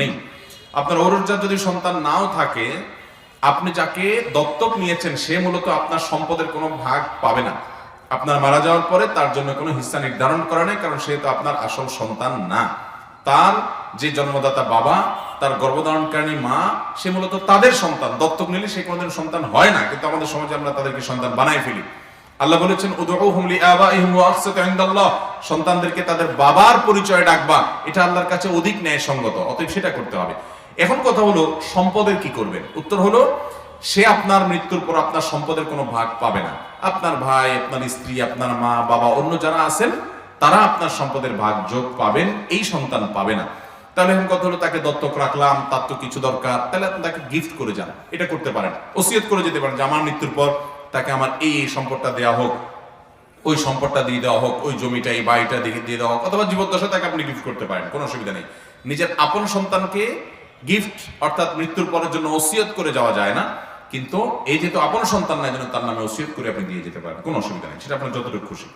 নেই। আপনার ঔরজাত যদি সন্তান নাও থাকে, আপনি যাকে দত্তক নিয়েছেন, সে মূলত আপনার সম্পদের কোনো ভাগ পাবে না। আপনার মারা যাওয়ার পরে তার জন্য কোনো হিস্সা নির্ধারণ করা নেই, কারণ সে তো আপনার আসল সন্তান না। তার যে জন্মদাতা বাবা, তার গর্ভধারণকারী মা, সে মূলত তাদের সন্তান। দত্তক নিলে সে কোনোদিন সন্তান হয় না, কিন্তু আমাদের সমাজে আমরা তাদেরকে সন্তান বানাই ফেলি। আল্লাহ বলেছেন সন্তানদেরকে তাদের বাবার পরিচয় ডাকবা, এটা আল্লাহর কাছে অধিক ন্যায় সঙ্গত অতএব সেটা করতে হবে। এখন কথা হলো, সম্পদের কি করবেন? উত্তর হলো, সে আপনার মৃত্যুর পর আপনার সম্পদের কোনো ভাগ পাবে না। আপনার ভাই, আপনার স্ত্রী, আপনার মা, বাবা, অন্য যারা আছেন, তারা আপনার সম্পদের ভাগ যোগ পাবেন, এই সন্তান পাবে না। তাহলে এখন কথা হলো, তাকে দত্তক রাখলাম, তার তো কিছু দরকার, তাহলে আপনি তাকে গিফট করে যান। এটা করতে পারেন, ওসিয়ত করে যেতে পারেন যে, আমার মৃত্যুর পর তাকে আমার এই এই সম্পদটা দেওয়া হোক। ওই সম্পদটা দিয়ে দেওয়া হোক, ওই জমিটা, এই বাড়িটা দিয়ে দেওয়া হোক, অথবা জীবদ্দশা তাকে আপনি গিফট করতে পারেন, কোনো অসুবিধা নেই। নিজের আপন সন্তানকে গিফট অর্থাৎ মৃত্যুর পরের জন্য ওসিয়ত করে যাওয়া যায় না, কিন্তু এই যেহেতু আপন সন্তান নাই, যেন তার নামে ওসিয়ত করে আপনি দিয়ে যেতে পারেন, কোনো অসুবিধা নেই, সেটা আপনার যতটুকু খুশি।